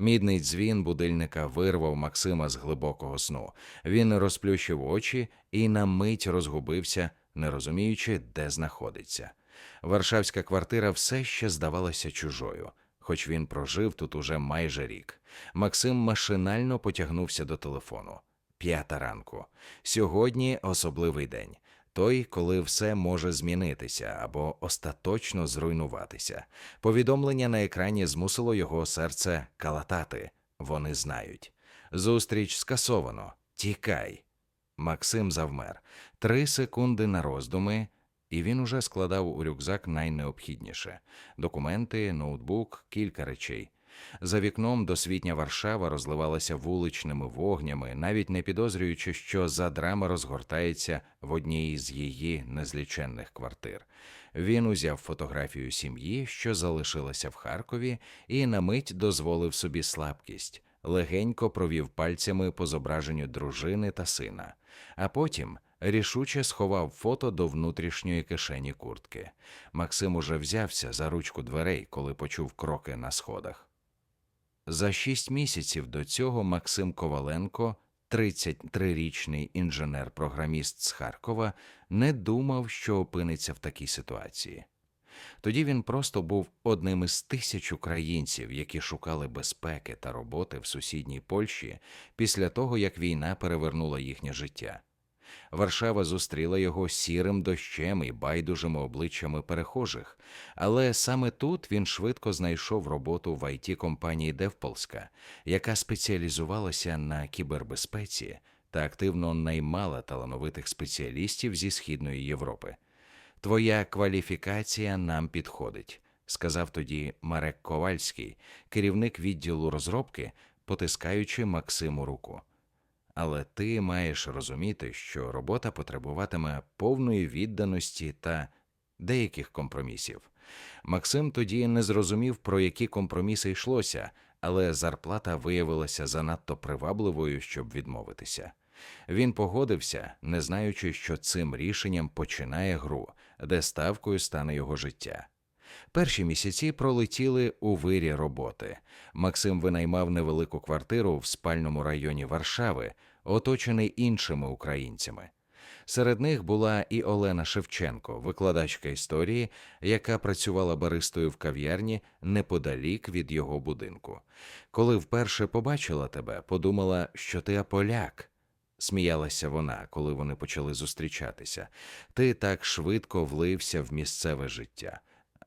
Мідний дзвін будильника вирвав Максима з глибокого сну. Він розплющив очі і на мить розгубився, не розуміючи, де знаходиться. Варшавська квартира все ще здавалася чужою, хоч він прожив тут уже майже рік. Максим машинально потягнувся до телефону. П'ята ранку. Сьогодні особливий день. Той, коли все може змінитися або остаточно зруйнуватися. Повідомлення на екрані змусило його серце калатати. Вони знають. Зустріч скасовано. Тікай. Максим завмер. Три секунди на роздуми, і він уже складав у рюкзак найнеобхідніше: документи, ноутбук, кілька речей. За вікном досвітня Варшава розливалася вуличними вогнями, навіть не підозрюючи, що за драма розгортається в одній з її незліченних квартир. Він узяв фотографію сім'ї, що залишилася в Харкові, і на мить дозволив собі слабкість, легенько провів пальцями по зображенню дружини та сина, а потім. Рішуче сховав фото до внутрішньої кишені куртки. Максим уже взявся за ручку дверей, коли почув кроки на сходах. За шість місяців до цього Максим Коваленко, 33-річний інженер-програміст з Харкова, не думав, що опиниться в такій ситуації. Тоді він просто був одним із тисяч українців, які шукали безпеки та роботи в сусідній Польщі після того, як війна перевернула їхнє життя. Варшава зустріла його сірим дощем і байдужими обличчями перехожих, але саме тут він швидко знайшов роботу в it компанії Девполська, яка спеціалізувалася на кібербезпеці та активно наймала талановитих спеціалістів зі Східної Європи. Твоя кваліфікація нам підходить, сказав тоді Марек Ковальський, керівник відділу розробки, потискаючи Максиму руку. Але ти маєш розуміти, що робота потребуватиме повної відданості та деяких компромісів. Максим тоді не зрозумів, про які компроміси йшлося, але зарплата виявилася занадто привабливою, щоб відмовитися. Він погодився, не знаючи, що цим рішенням починає гру, де ставкою стане його життя. Перші місяці пролетіли у вирі роботи. Максим винаймав невелику квартиру в спальному районі Варшави, оточений іншими українцями. Серед них була і Олена Шевченко, викладачка історії, яка працювала баристою в кав'ярні неподалік від його будинку. Коли вперше побачила тебе, подумала, що ти аполяк. Сміялася вона, коли вони почали зустрічатися. Ти так швидко влився в місцеве життя.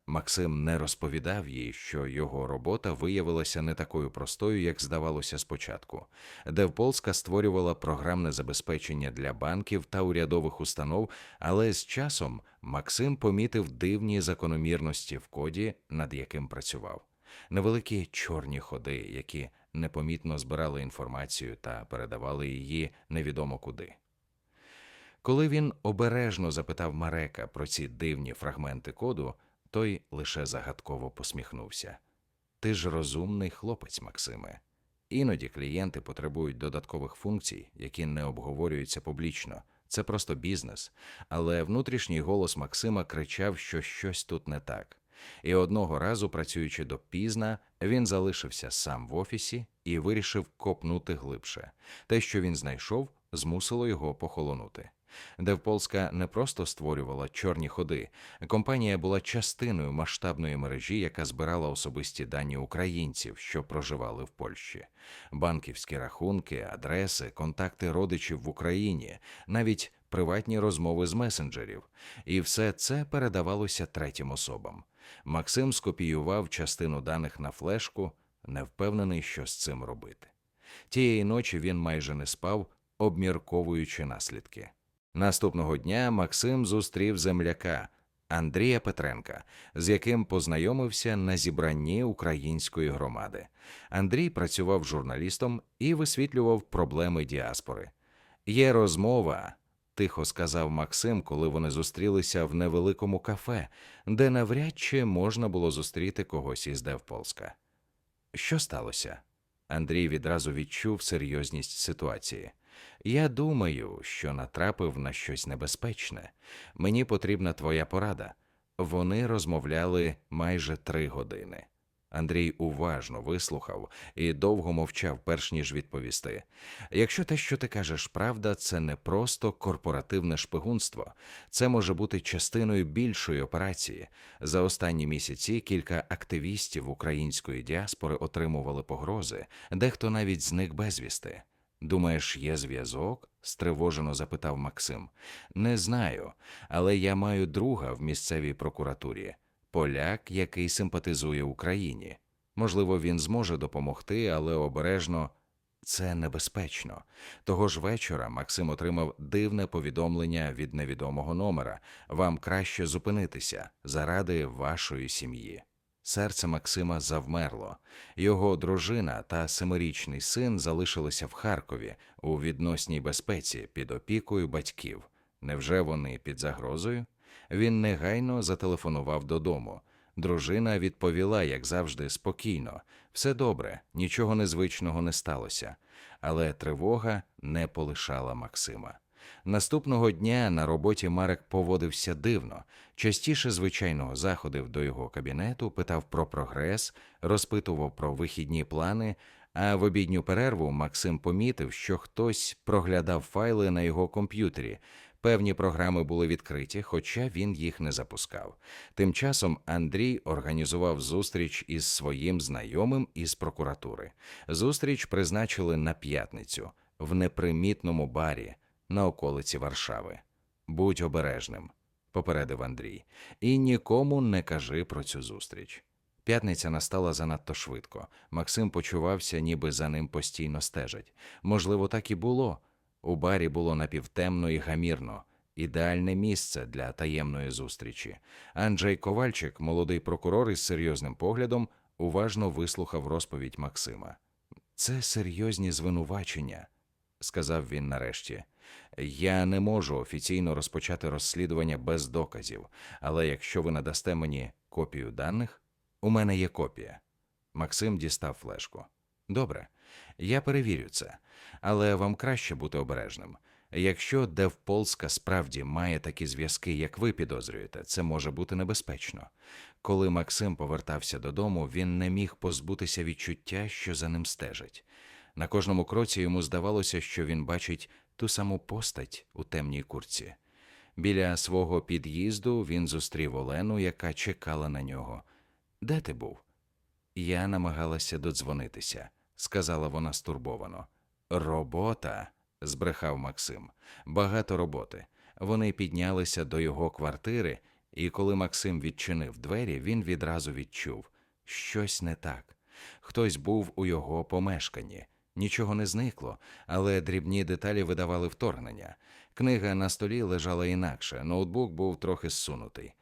Максим не розповідав їй, що його робота виявилася не такою простою, як здавалося спочатку. Девполська створювала програмне забезпечення для банків та урядових установ, але з часом Максим помітив дивні закономірності в коді, над яким працював. Невеликі чорні ходи, які непомітно збирали інформацію та передавали її невідомо куди. Коли він обережно запитав Марека про ці дивні фрагменти коду, той лише загадково посміхнувся. Ти ж розумний хлопець, Максиме. Іноді клієнти потребують додаткових функцій, які не обговорюються публічно. Це просто бізнес. Але внутрішній голос Максима кричав, що щось тут не так. І одного разу, працюючи допізна, він залишився сам в офісі і вирішив копнути глибше. Те, що він знайшов, змусило його похолонути. Девполська не просто створювала чорні ходи, компанія була частиною масштабної мережі, яка збирала особисті дані українців, що проживали в Польщі, банківські рахунки, адреси, контакти родичів в Україні, навіть приватні розмови з месенджерів, і все це передавалося третім особам. Максим скопіював частину даних на флешку, не впевнений, що з цим робити. Тієї ночі він майже не спав, обмірковуючи наслідки. Наступного дня Максим зустрів земляка Андрія Петренка, з яким познайомився на зібранні української громади. Андрій працював журналістом і висвітлював проблеми діаспори. Є розмова, тихо сказав Максим, коли вони зустрілися в невеликому кафе, де навряд чи можна було зустріти когось із Девполська. Що сталося? Андрій відразу відчув серйозність ситуації. Я думаю, що натрапив на щось небезпечне. Мені потрібна твоя порада. Вони розмовляли майже три години. Андрій уважно вислухав і довго мовчав, перш ніж відповісти. Якщо те, що ти кажеш, правда, це не просто корпоративне шпигунство, це може бути частиною більшої операції. За останні місяці кілька активістів української діаспори отримували погрози, дехто навіть зник безвісти. Думаєш, є зв'язок? стривожено запитав Максим. Не знаю, але я маю друга в місцевій прокуратурі поляк, який симпатизує Україні. Можливо, він зможе допомогти, але обережно це небезпечно. Того ж вечора Максим отримав дивне повідомлення від невідомого номера. Вам краще зупинитися заради вашої сім'ї. Серце Максима завмерло. Його дружина та семирічний син залишилися в Харкові у відносній безпеці під опікою батьків. Невже вони під загрозою? Він негайно зателефонував додому. Дружина відповіла, як завжди, спокійно. Все добре, нічого незвичного не сталося. Але тривога не полишала Максима. Наступного дня на роботі Марек поводився дивно. Частіше звичайного заходив до його кабінету, питав про прогрес, розпитував про вихідні плани. А в обідню перерву Максим помітив, що хтось проглядав файли на його комп'ютері. Певні програми були відкриті, хоча він їх не запускав. Тим часом Андрій організував зустріч із своїм знайомим із прокуратури. Зустріч призначили на п'ятницю в непримітному барі на околиці Варшави. Будь обережним, попередив Андрій, і нікому не кажи про цю зустріч. П'ятниця настала занадто швидко. Максим почувався, ніби за ним постійно стежать. Можливо, так і було. У барі було напівтемно і гамірно, ідеальне місце для таємної зустрічі. Анджей Ковальчик, молодий прокурор із серйозним поглядом, уважно вислухав розповідь Максима. Це серйозні звинувачення, сказав він нарешті. Я не можу офіційно розпочати розслідування без доказів, але якщо ви надасте мені копію даних, у мене є копія. Максим дістав флешку. Добре, я перевірю це, але вам краще бути обережним. Якщо Девполска справді має такі зв'язки, як ви підозрюєте, це може бути небезпечно. Коли Максим повертався додому, він не міг позбутися відчуття, що за ним стежать. На кожному кроці йому здавалося, що він бачить ту саму постать у темній курці. Біля свого під'їзду він зустрів Олену, яка чекала на нього. Де ти був? Я намагалася додзвонитися, сказала вона стурбовано. Робота, збрехав Максим. Багато роботи. Вони піднялися до його квартири, і коли Максим відчинив двері, він відразу відчув щось не так. Хтось був у його помешканні. Нічого не зникло, але дрібні деталі видавали вторгнення. Книга на столі лежала інакше, ноутбук був трохи зсунутий.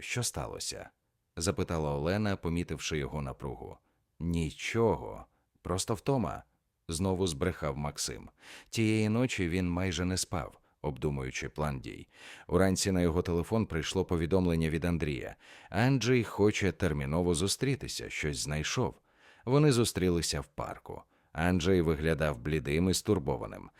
Що сталося? запитала Олена, помітивши його напругу. Нічого, просто втома, знову збрехав Максим. Тієї ночі він майже не спав, обдумуючи план дій. Уранці на його телефон прийшло повідомлення від Андрія. Анджей хоче терміново зустрітися, щось знайшов. Вони зустрілися в парку. Анджей виглядав блідим і стурбованим.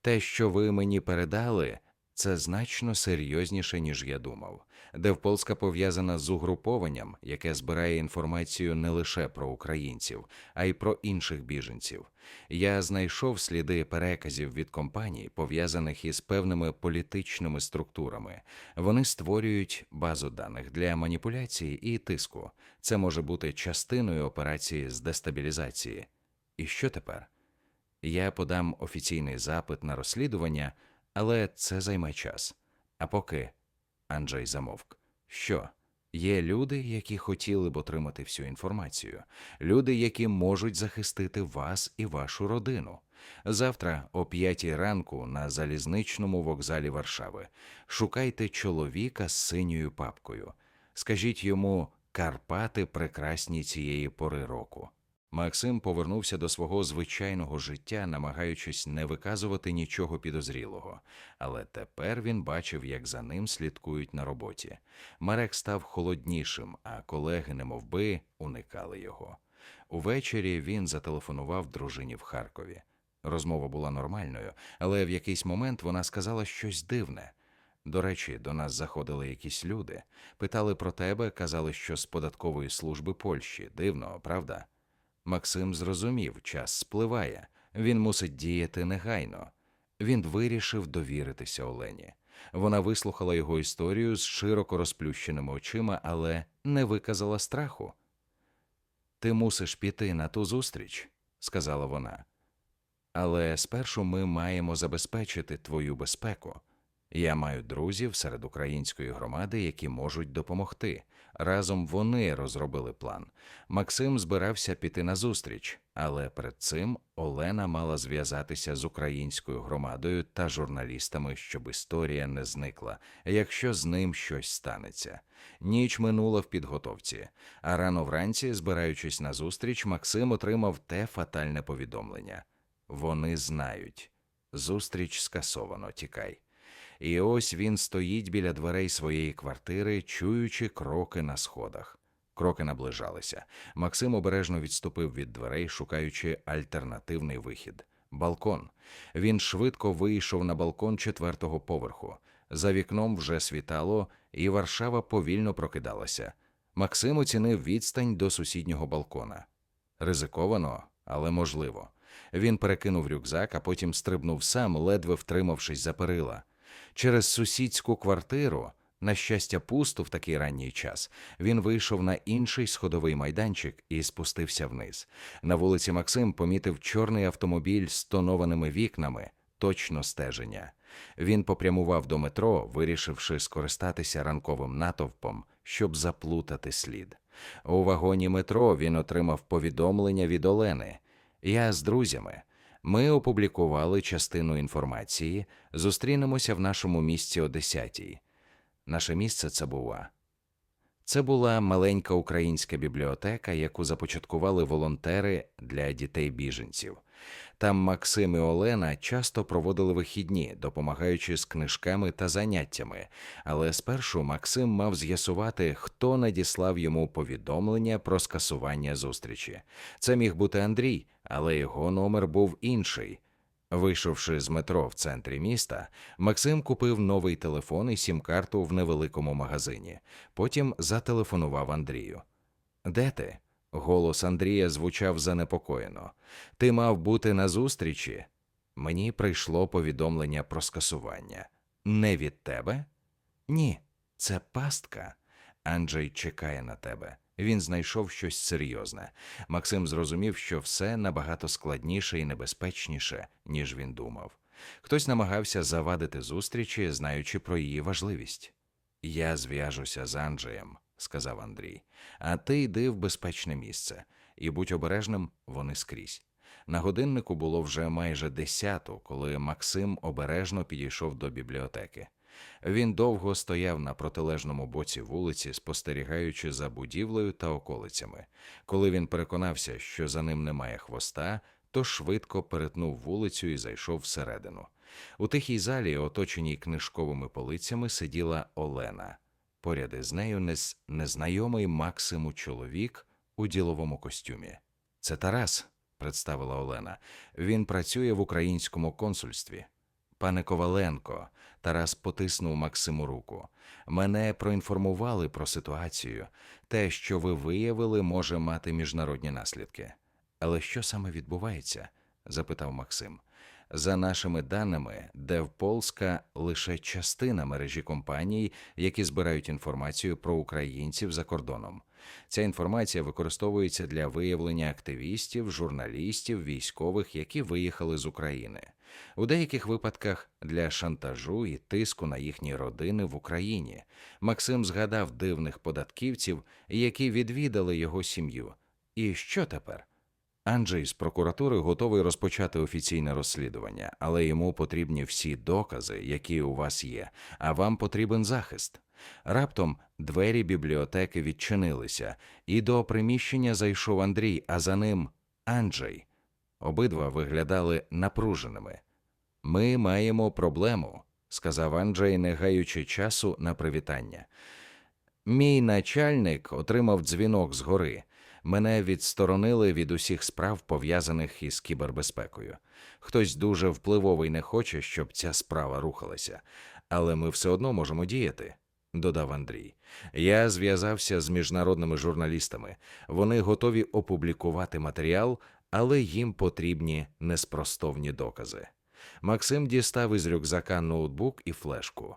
Те, що ви мені передали, це значно серйозніше, ніж я думав. Девполська пов'язана з угрупованням, яке збирає інформацію не лише про українців, а й про інших біженців. Я знайшов сліди переказів від компаній, пов'язаних із певними політичними структурами. Вони створюють базу даних для маніпуляції і тиску. Це може бути частиною операції з дестабілізації. І що тепер? Я подам офіційний запит на розслідування, але це займе час. А поки Анджей замовк. Що? Є люди, які хотіли б отримати всю інформацію, люди, які можуть захистити вас і вашу родину. Завтра, о п'ятій ранку, на залізничному вокзалі Варшави, шукайте чоловіка з синьою папкою. Скажіть йому Карпати прекрасні цієї пори року. Максим повернувся до свого звичайного життя, намагаючись не виказувати нічого підозрілого, але тепер він бачив, як за ним слідкують на роботі. Марек став холоднішим, а колеги, немовби, уникали його. Увечері він зателефонував дружині в Харкові. Розмова була нормальною, але в якийсь момент вона сказала щось дивне. До речі, до нас заходили якісь люди, питали про тебе, казали, що з податкової служби Польщі. Дивно, правда? Максим зрозумів, час спливає, він мусить діяти негайно. Він вирішив довіритися Олені. Вона вислухала його історію з широко розплющеними очима, але не виказала страху. Ти мусиш піти на ту зустріч, сказала вона. Але спершу ми маємо забезпечити твою безпеку. Я маю друзів серед української громади, які можуть допомогти. Разом вони розробили план. Максим збирався піти на зустріч, але перед цим Олена мала зв'язатися з українською громадою та журналістами, щоб історія не зникла, якщо з ним щось станеться. Ніч минула в підготовці, а рано вранці, збираючись на зустріч, Максим отримав те фатальне повідомлення. Вони знають. Зустріч скасовано, тікай. І ось він стоїть біля дверей своєї квартири, чуючи кроки на сходах. Кроки наближалися. Максим обережно відступив від дверей, шукаючи альтернативний вихід. Балкон. Він швидко вийшов на балкон четвертого поверху. За вікном вже світало, і Варшава повільно прокидалася. Максим оцінив відстань до сусіднього балкона. Ризиковано, але можливо. Він перекинув рюкзак, а потім стрибнув сам, ледве втримавшись за перила. Через сусідську квартиру, на щастя, пусту в такий ранній час, він вийшов на інший сходовий майданчик і спустився вниз. На вулиці Максим помітив чорний автомобіль з тонованими вікнами, точно стеження. Він попрямував до метро, вирішивши скористатися ранковим натовпом, щоб заплутати слід. У вагоні метро він отримав повідомлення від Олени. Я з друзями. Ми опублікували частину інформації. Зустрінемося в нашому місці о 10-й. Наше місце це була. Це була маленька українська бібліотека, яку започаткували волонтери для дітей біженців. Там Максим і Олена часто проводили вихідні, допомагаючи з книжками та заняттями. Але спершу Максим мав з'ясувати, хто надіслав йому повідомлення про скасування зустрічі. Це міг бути Андрій, але його номер був інший. Вийшовши з метро в центрі міста, Максим купив новий телефон і сім-карту в невеликому магазині. Потім зателефонував Андрію. Де ти? Голос Андрія звучав занепокоєно. Ти мав бути на зустрічі? Мені прийшло повідомлення про скасування. Не від тебе? Ні, це пастка. Анджей чекає на тебе. Він знайшов щось серйозне. Максим зрозумів, що все набагато складніше і небезпечніше, ніж він думав. Хтось намагався завадити зустрічі, знаючи про її важливість. Я зв'яжуся з Анджеєм, сказав Андрій, а ти йди в безпечне місце і будь обережним, вони скрізь. На годиннику було вже майже десяту, коли Максим обережно підійшов до бібліотеки. Він довго стояв на протилежному боці вулиці, спостерігаючи за будівлею та околицями. Коли він переконався, що за ним немає хвоста, то швидко перетнув вулицю і зайшов всередину. У тихій залі, оточеній книжковими полицями, сиділа Олена. Поряд із нею нез... незнайомий Максиму чоловік у діловому костюмі. Це Тарас, представила Олена. Він працює в українському консульстві. Пане Коваленко, Тарас потиснув Максиму руку. Мене проінформували про ситуацію. Те, що ви виявили, може мати міжнародні наслідки. Але що саме відбувається? запитав Максим. За нашими даними, Девполска лише частина мережі компаній, які збирають інформацію про українців за кордоном. Ця інформація використовується для виявлення активістів, журналістів, військових, які виїхали з України. У деяких випадках для шантажу і тиску на їхні родини в Україні. Максим згадав дивних податківців, які відвідали його сім'ю. І що тепер? Анджей з прокуратури готовий розпочати офіційне розслідування, але йому потрібні всі докази, які у вас є, а вам потрібен захист. Раптом двері бібліотеки відчинилися, і до приміщення зайшов Андрій, а за ним Анджей. Обидва виглядали напруженими. Ми маємо проблему, сказав Анджей, не гаючи часу на привітання. Мій начальник отримав дзвінок згори. Мене відсторонили від усіх справ, пов'язаних із кібербезпекою. Хтось дуже впливовий не хоче, щоб ця справа рухалася, але ми все одно можемо діяти, додав Андрій. Я зв'язався з міжнародними журналістами. Вони готові опублікувати матеріал, але їм потрібні неспростовні докази. Максим дістав із рюкзака ноутбук і флешку.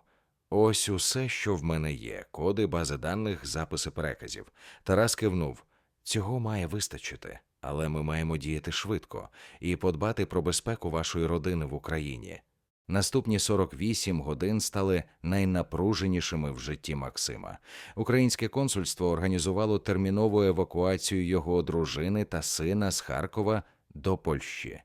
Ось усе, що в мене є: коди, бази даних, записи переказів. Тарас кивнув. Цього має вистачити, але ми маємо діяти швидко і подбати про безпеку вашої родини в Україні. Наступні 48 годин стали найнапруженішими в житті Максима. Українське консульство організувало термінову евакуацію його дружини та сина з Харкова до Польщі.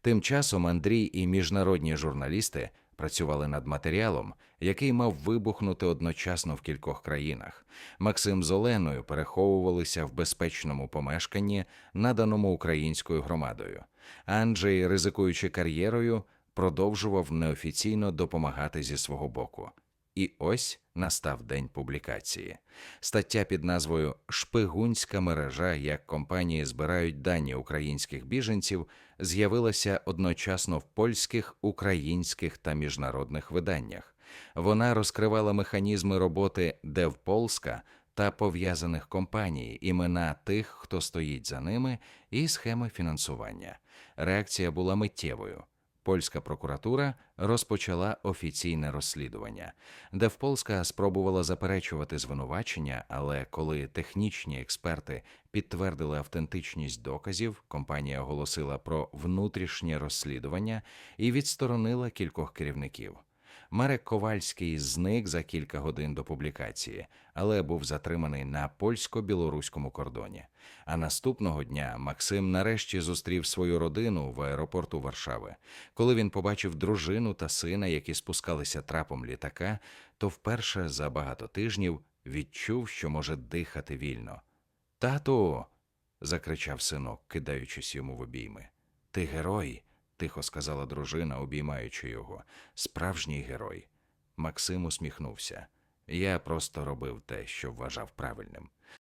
Тим часом Андрій і міжнародні журналісти працювали над матеріалом, який мав вибухнути одночасно в кількох країнах. Максим з Оленою переховувалися в безпечному помешканні, наданому українською громадою. Анджей, ризикуючи кар'єрою, продовжував неофіційно допомагати зі свого боку. І ось настав день публікації. Стаття під назвою Шпигунська мережа, як компанії збирають дані українських біженців, з'явилася одночасно в польських, українських та міжнародних виданнях. Вона розкривала механізми роботи Девполска та пов'язаних компаній, імена тих, хто стоїть за ними, і схеми фінансування. Реакція була миттєвою. Польська прокуратура розпочала офіційне розслідування. Девполська спробувала заперечувати звинувачення, але коли технічні експерти підтвердили автентичність доказів, компанія оголосила про внутрішнє розслідування і відсторонила кількох керівників. Марек Ковальський зник за кілька годин до публікації, але був затриманий на польсько-білоруському кордоні. А наступного дня Максим нарешті зустрів свою родину в аеропорту Варшави. Коли він побачив дружину та сина, які спускалися трапом літака, то вперше за багато тижнів відчув, що може дихати вільно. Тату. закричав синок, кидаючись йому в обійми. Ти герой тихо сказала дружина, обіймаючи його. Справжній герой. Максим усміхнувся. Я просто робив те, що вважав правильним.